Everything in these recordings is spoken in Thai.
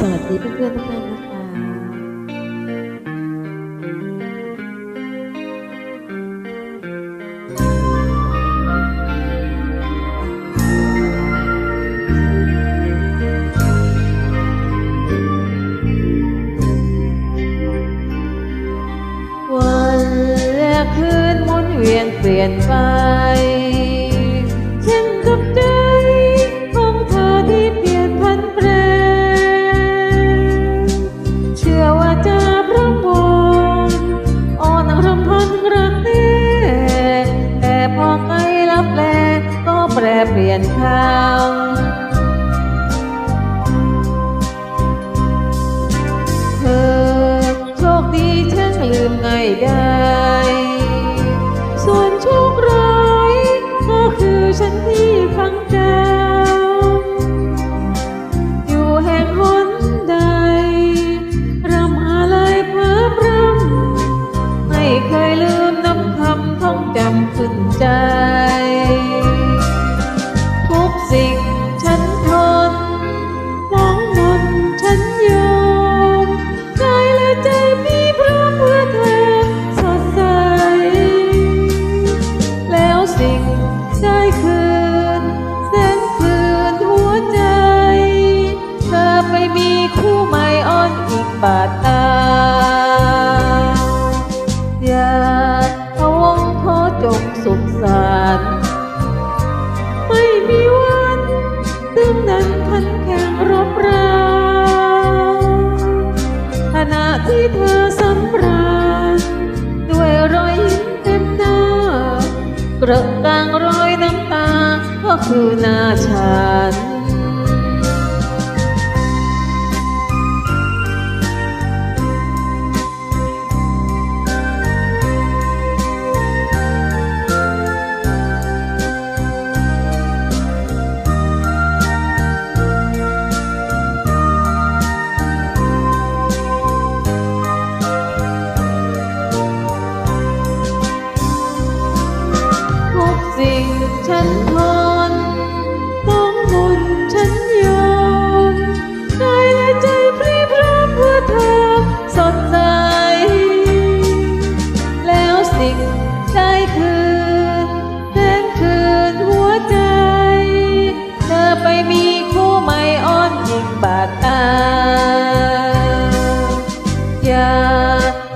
สวัสดีเพื่อนๆทุกท่านนะคะ วันและคืนหมุนเวียนเปลี่ยนไป แต่พอใกล้ลับแลก็แปรเปลี่ยนคำเธอโชคดีฉันลืมไงได้ บาทตาอย่าพวงขอจงสุขสันต์ไม่มีวันตึงนั้นขันแข่งรบราขณะที่เธอสำราญด้วยรอยยิ้มเต็มหน้า เกระกลางรอยน้ำตาก็คือหน้าฉัน ฉันทนมองมนฉันยอมกายและใจพรีพร้อมเพื่อเธอสดใส แล้วสิ่งได้คืนแทนคืนหัวใจ เธอไปมีคู่ใหม่อ้อนยิ่งบาดตา อย่า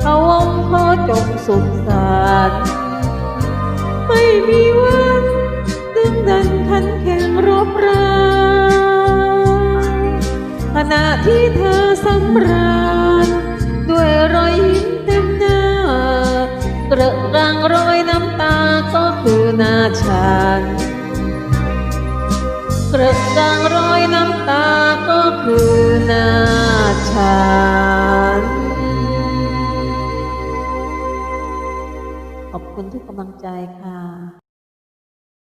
พะวงขอจงสุขสันต์ไม่มีวัน ณะที่เธอสำราญด้วยรอยยิ้มเต็มหน้า กระกลางรอยน้ำตาก็คือหน้าฉันกระกลางรอยน้ำตาก็คือหน้าฉันขอบคุณทุกกำลังใจค่ะ